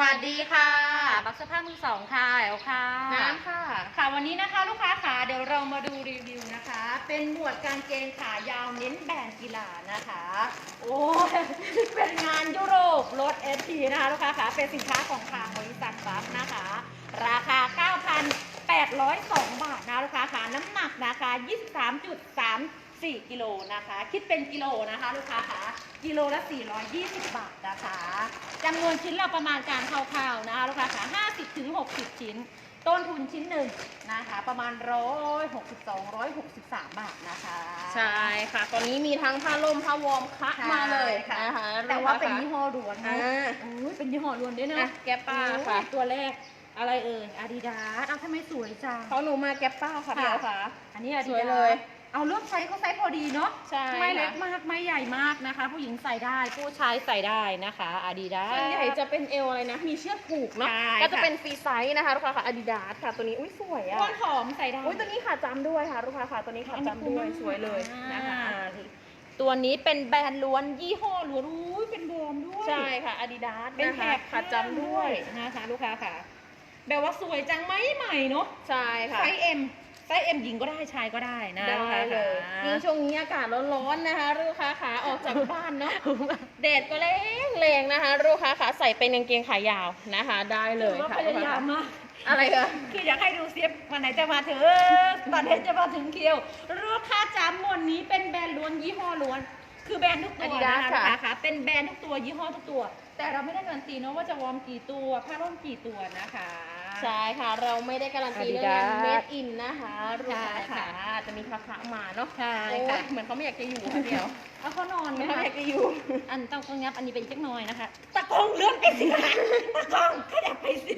วัสดีค่ะ บักสภาพมือสองค่ะแอลค่ะ น้ำค่ะ ค่ะวันนี้นะคะลูกค้าขาเดี๋ยวเรามาดูรีวิวนะคะ เป็นหมวดกางเกงขายาวเน้นแบรนด์กีฬานะคะ โอ้ยเป็นงานยุโรปรถเอทีนะคะลูกค้าขาเป็นสินค้าของทางบริษัทบัคนะคะ ราคา 9,802 บาทนะลูกค้าขาน้ำหนักนะคะ23.34 กิโลนะคะ คิดเป็นกิโลนะคะ ลูกค้าขากิโลละ 420 บาทนะคะ จำนวนชิ้นเราประมาณการคร่าวๆนะคะลูกค้าขา50ถึง60ชิ้น ต้นทุนชิ้นหนึ่งนะคะประมาณ162 163บาทนะคะ ใช่ค่ะ ตอนนี้มีทั้งผ้าล่มผ้าวอร์มคะใช่มาเลยค่ะ นะคะแต่ว่าเป็นลูยี่กห้อล้วนค้าเนอะอ่า โอ้ยเป็นยี่ห้อล้วนด้วยเนอะอะแก๊ปป้าค่ะ โอ้ยตัวแรกอะไรเอ่ยอาดิดาสเอาทำไมสวยจังเขาหนูมาแก๊ปป้าค่ะพี่ค่ะเอ๋ค่ะ อันนี้อาดิสวยดาเลย เอาเลือกไซส์เขาไซส์พอดีเนาะใช่ไม่เล็กค่ะมากไม่ใหญ่มากนะคะ ผู้หญิงใส่ได้ผู้ชายใส่ได้นะคะอาดิดาส่วนใหญ่จะเป็นเอวอะไรนะ มีเชือกผูกเนาะใช่ก็จะค่ะ เป็นฟรีไซส์นะคะลูกค้าค่ะอาดิดาสค่ะตัวนี้อุ้ยสวยอะ ก้นหอมใส่ได้อุ้ยตัวนี้ขาจำด้วยค่ะลูกค้าค่ะตัวนี้ขาจำด้วยสวยเลยนะคะ อ่าตัวนี้เป็นแบรนด์ล้วนยี่ห้อล้วนอุ้ยเป็นแบรนด์ด้วยใช่ค่ะอาดิดาสเป็นนะแถคะบขาจำด้วยนะคะลูกค้าค่ะ แบบว่าสวยจังไหมใหม่เนาะใช่ค่ะ ไซส์เอ็ม ไซส์เอ็มหญิงก็ได้ชายก็ได้นะได้เลยลูยิ่งกค้าช่วงนี้อากาศร้อนๆนะคะ ลูกค้าขาออกจากบ้านเนาะแดดก็แรงแรงนะคะ ลูกค้าขาใส่เป็นกางเกงขายาวนะคะ ได้เลยถือว่าค่ะพยายามมากอะไรคะคืออยากให้ดูเสียบวันไหนจะมาถึงตอนไหนจะมาถึงคิวลูกค้าจำหมวดนี้เป็นแบรนด์ล้วนยี่ห้อล้วน คือแบรนด์ทุกตัวนะคะลูกค้าค่ะเป็นแบรนด์ทุกตัวยี่ห้อทุกตัว แต่เราไม่ได้การันตีเนาะว่าจะวอร์มกี่ตัวผ้าร่มกี่ตัวนะคะ ใช่ค่ะ เราไม่ได้การันตีเรื่องงาน Adidas เมดอินนะคะลูกค้าใช่ค่ะ ค่ะจะมีคาคะมาเนาะใช่โอ้ค่ะยเหมือนเขาไม่อยากจะอยู่ค่ะเดียวเอาเขานอนเหไหมืมอนเขาคะไม่อยากจะอยู่ อันต้องต้องงับอันนี้เป็นเจ๊กน้อยนะคะตะกองเลื่อนไปสิคะตะกองขยับไปสิ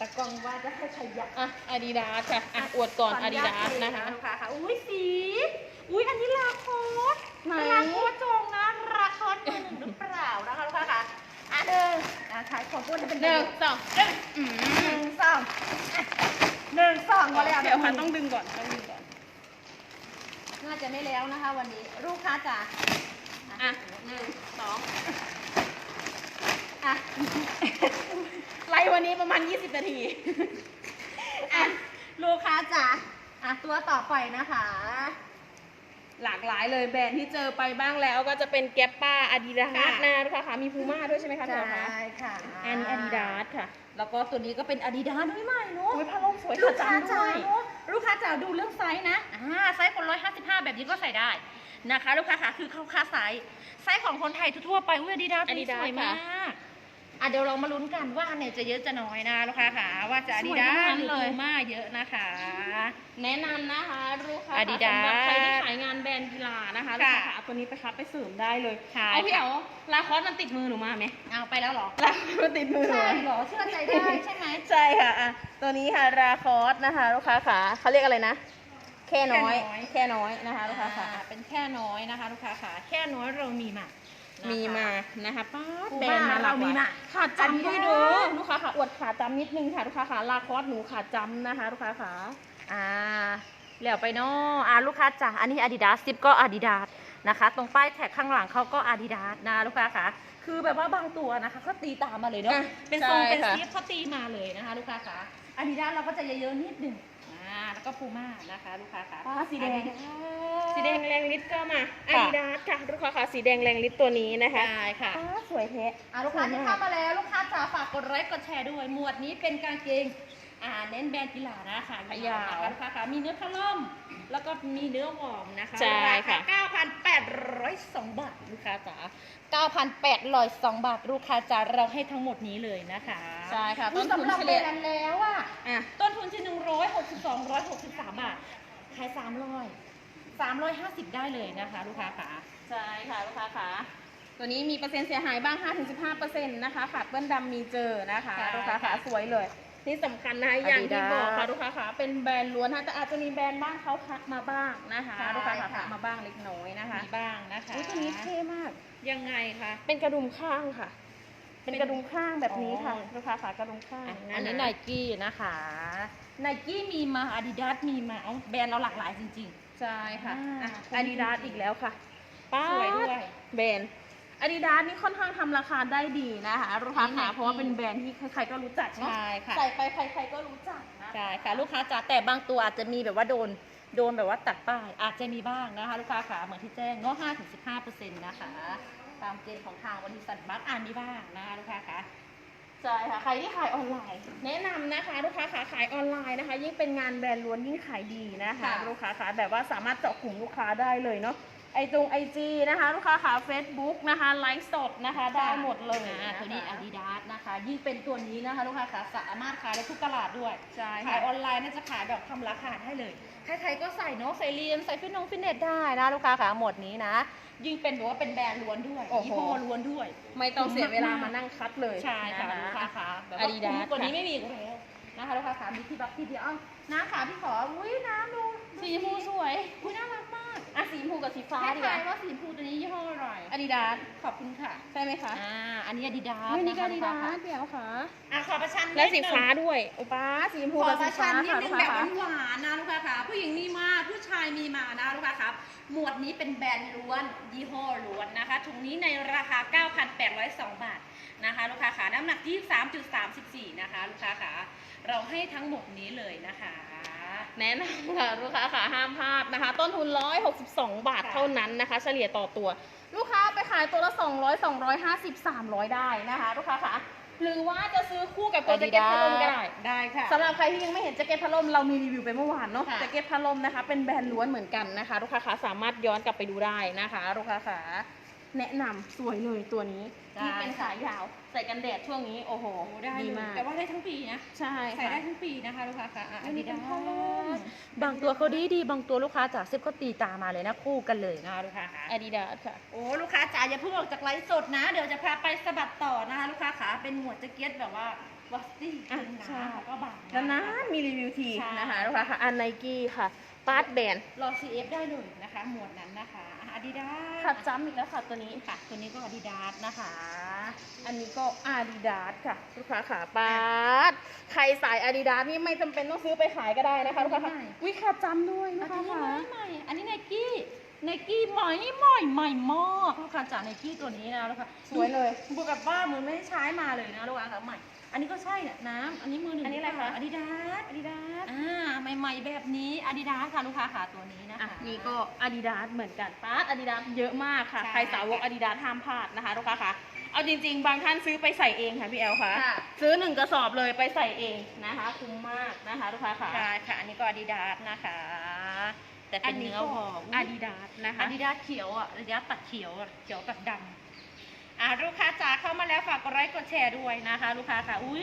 ตะกองว่าจะให้ขยับอะอาดิดาสค่ะอะอวดก่อนอาดิดาสนะคะ ลูกค้าค่ะอุ้ยสีอุ้ยอันนี้ลาคอสไหน ลาคอสจงนะลาคอสมือหนึ่งหรือเปล่านะคะลูกค้าค่ะ อะหนึ่งอะขายของพูดให้เป็นหนึ่งสองหนึ่งอืหมนึ่งสองอะหนึ่งสองมาแล้วเดี๋ยวค่ะต้องดึงก่อนต้องดึงก่อน น่าจะไม่แล้วนะคะ วันนี้ลูกค้าจ๋าอะหนึ่งสองอะไลฟ์วันนี้ประมาณ 20 นาทีอะลูกค้าจ๋าอะตัวต่อไปนะคะ หลากหลายเลยแบรนด์ที่เจอไปบ้างแล้วก็จะเป็นแกปป้าอาดิดาสค่ะนะลูกค้าค่ะมีพูม่าด้วยใช่ไหมคะใชเดี๋ยวคะ่ค่ะอันนี้อาดิดาสค่ะ แล้วก็ตัวนี้ก็เป็นอาดิดาสด้วยใหม่เนาะอุ้ยผ้าล่มสวยลูกค้าจัจ๋างด้วยเนาะลูกค้าจ๋าดูเรื่องไซส์นะอ่าไซส์คนร้อยห้าสิบห้าแบบนี้ก็ใส่ได้นะคะ ลูกค้าค่ะคือเข้าค่าไซส์ไซส์ของคนไทยทั่วๆไปอุ้ยอาดิดาสตัวนี้ Adidas สวยมากค่ะ อะเดี๋ยวเรามาลุ้นกันว่าอันไหนจะเยอะจะน้อยนะลูกค้าค่ะว่าจะอาดิดาสวยทั้งนั้สนหรือเลย พูม่าเยอะนะคะ แนะนำนะคะลูกค้า Adidas สำหรับใครที่ขายงานแบรนด์กีฬานะคะลูกค่ะค้าค่ะตัวนี้ไปคับไปเสริมได้เลยค่ะเอาพี่เอ๋าลาคอสมันติดมือหนูมาไหมเอาไปแล้วเหรอลาคอสมันติดมือหนูใช่มาเหรอเชื่อใจได้ใช่ไหมใช่ค่ะอะตัวนี้ค่ะราคอสนะคะ ลูกค้าขาเขาเรียกอะไรนะ แค่น้อย แค่น้อยนะคะ ลูกค้าขา อ่าเป็นแค่น้อยนะคะ ลูกค้าค่ะแค่น้อยเรามีมา มีมีมานะคะป้าดปูแบรนด์ม่ามาหลากหเรามีลายมาขาจำด้วย Adidas เด้อลูกค้าขาอวดขาจำนิดนึงค่ะลูกค้าขาลาคอสหนูขาจำนะคะลูกค้าขาอ่าเหลียวไปเนาะอ่าลูกค้าจ๋าอันนี้ Adidas ซิปก็ Adidas นะคะ ตรงป้ายแท็กข้างหลังเขาก็ Adidas นะลูกค้าค่ะคือแบบว่าบางตัวนะคะเขาตีตามมาเลยเนาะอะเป็นทรงใช่เป็นค่ะซิปเขาตีมาเลยนะคะ ลูกค้าค่ะ Adidas เราก็จะเยอะๆนิดหนึ่ง อ่าแล้วก็พูม่านะคะ ลูกค้าค่ะป้าสีแดง Adidas สีแดงแรงฤทธิ์ก็มาอาค่ะ ดิดาสค่ะลูกค้าขาสีแดงแรงฤทธิ์ตัวนี้นะคะ ใช่ค่ะป้าสวยแท้อะลูกค้าที่เข้ามาแล้วลูกค้าจ๋าฝากกดไลค์กดแชร์ด้วย หมวดนี้เป็นกางเกงอ่าเน้นแบรนด์กีฬานะคะยาวนะคะลูกค้าค่ะมีเนื้อพะล่มแล้วก็มีเนื้อวอร์มนะคะใช่ราค่ะ คา 9,802 บาทลูกค้าจ๋า9,802 บาทลูกค้าจ๋าเราให้ทั้งหมดนี้เลยนะคะ ใช่ค่ะอุ๊ต้ยนทุนสำหรับเฉแบรลี่ยนด์แล้วอะอะต้นทุนที่162 163 บาท ขาย 300 350 ได้เลยนะคะ ลูกค้าค่ะใช่ค่ะ ลูกค้าขาตัวนี้มีเปอร์เซ็นต์เสียหายบ้าง 5-15%นะคะฝากเบิ้ลดำมีเจอนะคะใช่ลูกค้าขาค่ะสวยเลย ที่สำคัญนะคะอย่างที่ Adidas บอกค่ะลูกค้าขาเป็นแบรนด์ล้วนนะแต่อาจจะมีแบรนด์บ้างเขาคัดมาบ้างนะคะใช่ลูกค้าขาค่ะ คัดมาบ้างเล็กน้อยนะคะมีบ้างนะคะอุ๊ยตัวนี้เท่มาก ยังไงคะ เป็นกระดุมข้างค่ะ เป็นกระดุมข้างแบบนี้ค่ะอ๋อ ลูกค้าขากระดุมข้างอันนี้ไนกี้นะคะไนกี้มีมาอาดิดาสมีมาเอาแบรนด์เราหลากหลายจริง ใช่ค่ะอ่า อาดิดาสอีกแล้วค่ะป้าๆสวยด้วย แบรนด์ อาดิดาสนี่ค่อนข้างทำราคาได้ดีนะคะลูกค้านี่ขาไงเพราะว่าเป็นแบรนด์ที่ใครๆก็รู้จักเนาะใช่ค่ะ ใส่ไปใครๆก็รู้จักนะ ใช่ค่ะลูกค้าจ๋าแต่บางตัวอาจจะมีแบบว่าโดนโดนแบบว่าตัดป้ายอาจจะมีบ้างนะคะ ลูกค้าขาเหมือนที่แจ้งเนาะ5ถึง15เปอร์เซ็นต์นะคะตามเกณฑ์ของทางบริษัทบัคอ่านมีบ้างนะคะลูกค้าขาใช่ค่ะ ใครที่ขายออนไลน์ แนะนำนะคะลูกค้าขาขายออนไลน์นะคะ ยิ่งเป็นงานแบรนด์ล้วนยิ่งขายดีนะคะค่ะ ลูกค้าขาแบบว่าสามารถเจาะกลุ่มลูกค้าได้เลยเนาะ ไอจงไอจีนะคะลูกค้าขา Facebook นะคะไลฟ์สดนะคะได้หมดเลยอ่าะคะ ตัวนี้ Adidas นะคะ ยิ่งเป็นตัวนี้นะคะ ลูกค้าขาสามารถขายได้ทุกตลาดด้วยใช่ขาค่ะยออนไลน์น่าจะขายแบบทำราคาได้เลย ใครๆก็ใส่เนาะใส่เรียนใส่ฟิตนงฟิตเนสได้นะลูกค้าขาหมดนี้นะ ยิ่งเป็นแบบว่าเป็นแบรนด์ล้วนด้วยโอ้โห ยี่ห้อล้วนด้วย ไม่ต้องเสียเวลามานั่งคัดเลยใช่ค่ะน ลูกค้าขาแบบอาว่าดิคุ้ดามสกว่านี้ไม่มีอีกแล้วนะคะลูกค้าขามีที่บักที่เดียวอ้าวน้าขาพี่ขออุ้ยน้ำดูสีชมพูสวยอุ้ยน่ารักมาก อะสีชมพูกับสีฟ้าท้าดียกว่าว่าสีชมพูตัวนี้ยี่ห้ออะไรอาดิดาสขอบคุณค่ะใช่ไหมคะอ่าอันนี้อาดิดาสเฮ้ยนี่ก็อาดิดาสเดี๋ยวค่ะ อะขอประชันและสีนิดนึงฟ้าด้วยอุป้าสีชมพูขอกับปสีระชัฟ้านนิดค่ะนึลูงกแบบค้าหวานๆนะลูกค้าขาผู้หญิงมีมาผู้ชายมีมานะลูกค้าครับ หมวดนี้เป็นแบรนด์ล้วนยี่ห้อล้วนนะคะถุงนี้ในราคา 9,802 บาทนะคะลูกค้าขาน้ำหนัก23.34 นะคะลูกค้าขาเราให้ทั้งหมดนี้เลยนะคะ แนะนำค่ะลูกค้าค่ะห้ามพลาดนะคะ ต้นทุน 162 บาทค่ะเท่านั้นนะคะ เฉลี่ยต่อตัว ลูกค้าไปขายตัวละ 200 250 300 ได้นะคะ ลูกค้าค่ะหรือว่าจะซื้อคู่กับตัวแจ็คเก็ตพัดลมก็ได้ได้ค่ะสำหรับใครที่ยังไม่เห็นแจ็คเก็ตพัดลมเรามีรีวิวไปเมื่อวานเนาะค่ะแจ็คเก็ตพัดลมนะคะเป็นแบรนด์ล้วนเหมือนกันนะคะ ลูกค้าขาสามารถย้อนกลับไปดูได้นะคะ ลูกค้าขา แนะนำสวยเลยตัวนี้ได้ ที่เป็นสายยาวใส่กันแดดช่วงนี้โอ้โหโอ้ได้ดีเลยมากแต่ว่าได้ทั้งปีนะใช่ใส่ค่ะได้ทั้งปีนะคะลูกค้าค่ะอะอันนี้เป็นผ้าล่มบางตัวเขาดีดีบางตัวลูกค้าจากซิปก็ตีตามมาเลยนะคู่กันเลยนะคะลูกค้าค่ะ อาดิดาสค่ะ โอ้ลูกค้าจ๋าอย่าเพิ่งออกจากไลฟ์สดนะ เดี๋ยวจะพาไปสะบัดต่อนะคะลูกค้าขาเป็นหมวดแจ็คเก็ตแบบว่าวัสตี้อะหนาใช่ แล้วก็บางแล้วนะมีรีวิวทีใช่ นะคะลูกค้าค่ะอันไนกี้ค่ะปาร์ตแบน รอ CF ได้เลยนะคะ หมวดนั้นนะคะอา ดิดาขัดจ้ำอีกแล้วค่ะตัวนี้ค่ะ ตัวนี้ก็อาดิดาสนะคะ อันนี้ก็อาดิดาสค่ะ ลูกค้าขาปาร์ตใครสายอาดิดาสนี่ไม่จำเป็นต้องซื้อไปขายก็ได้นะคะลูกค้าค่ะวิขัดจ้ำด้วยลูอักนค้านี้ค่ะ ใหม่อันนี้ไนกี้ไนกี้ใหม่ใหม่ใหม่มากลูกค้าจ๋าไนกี้ตัวนี้นะลูกค้าสวยเลยดูแบบว่าเหมือนไม่ได้ใช้มาเลยนะลูกค้าค่ะใหม่ อันนี้ก็ใช่น่ะน้ำอันนี้มือหนึ่งอันนี้อะไรคะ อาดิดาสอาดิดาสอ่า ใหม่ๆแบบนี้อาดิดาสค่ะลูกค้าขาตัวนี้นะอะคะ นี่ก็อาดิดาสเหมือนกันปาร์ตอาดิดาสเยอะมากค่ะ ใช่ใครสาวกอาดิดาสห้ามพลาดนะคะลูกค้าค่ะ เอาจริงๆ บางท่านซื้อไปใส่เองค่ะพี่แอลค่ะ ค่ะ ซื้อหนึ่งกระสอบเลยไปใส่เองนะคะ คุ้มมากนะคะลูกค้าค่ะ ใช่ค่ะ อันนี้ก็อาดิดาสนะคะ แต่เป็นเนื้อหอมอาดิดาสนะคะ อาดิดาสเขียวอะอาดิดาสตัดเขียวอะเขียวตัดดำอะลูกค้าจ๋าเข้ามาแล้วฝากกดไลค์กดแชร์ด้วยนะคะ ลูกค้าค่ะ อุ้ย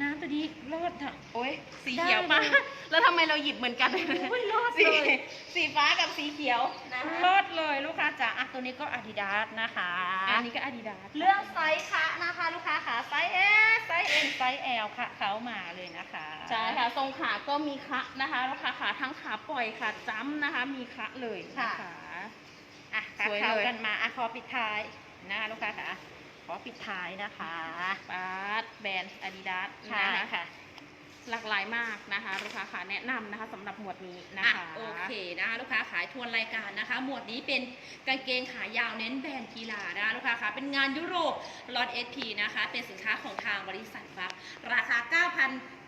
น้ำตัวนี้เลิศอะ โอ้ยสีเขียวปะได้เลย แล้วทำไมเราหยิบเหมือนกันอุ้ยเลิศสีเลยสีฟ้ากับสีเขียวนะคะเลิศเลยลูกค้าจ๋าอะตัวนี้ก็อาดิดาสนะคะอันนี้ก็อาดิดาสเรื่องไซส์ค่ะนะคะลูกค้าขาไซส์ S ไซส์ M ไซส์ L ค่ะเขามาเลยนะคะใช่ค่ะทรงขาก็มีคะนะคะลูกค้าขาทั้งขาปล่อยขาจ้ำนะคะ มีคะเลยนะคะ อะสวยเลย เข้ากันมาอะขอปิดท้ายนะคะลูกค้าค่ะข อปิดท้ายนะคะปาร์ตแบรนด์อาดิดาสใช่นะคะค่ะหลากหลายมากนะคะลูกค้าขาแนะนำนะคะสำหรับหมวดนี้นะอะคะ โอเคนะคะลูกค้าขายทวนรายการนะคะ หมวดนี้เป็นกางเกงขายาวเน้นแบรนด์กีฬานะคะลูกค้าค่ะเป็นงานยุโรปลอตเอสพีนะคะ เป็นสินค้าของทางบริษัทฟักราคา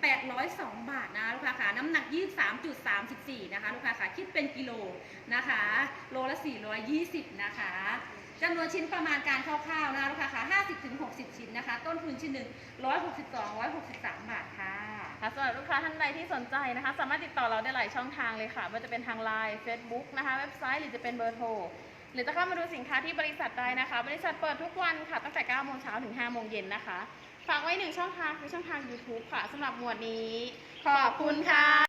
9,802 บาทนะคะลูกค้าค่ะน้ำหนัก 23.34 นะคะ ลูกค้าค่ะคิดเป็นกิโลนะคะ โลละ 420 นะคะ จำนวนชิ้นประมาณการคร่าวๆนะคะลูกค้าค่ะ50-60 ชิ้นนะคะ ต้นทุนชิ้นหนึ่ง162 163 บาทค่ะค่ะสำหรับลูกค้าท่านใดที่สนใจนะคะ สามารถติดต่อเราได้หลายช่องทางเลยค่ะไม่ว่าจะเป็นทางไลน์ Facebook นะคะ เว็บไซต์หรือจะเป็นเบอร์โทรหรือจะเข้ามาดูสินค้าที่บริษัทได้นะคะ บริษัทเปิดทุกวันค่ะ ตั้งแต่9โมงเช้าถึง5โมงเย็นนะคะ ฝากไว้หนึ่งช่องทางคือช่องทาง YouTube ค่ะสำหรับหมวดนี้ ขอบคุณค่ะ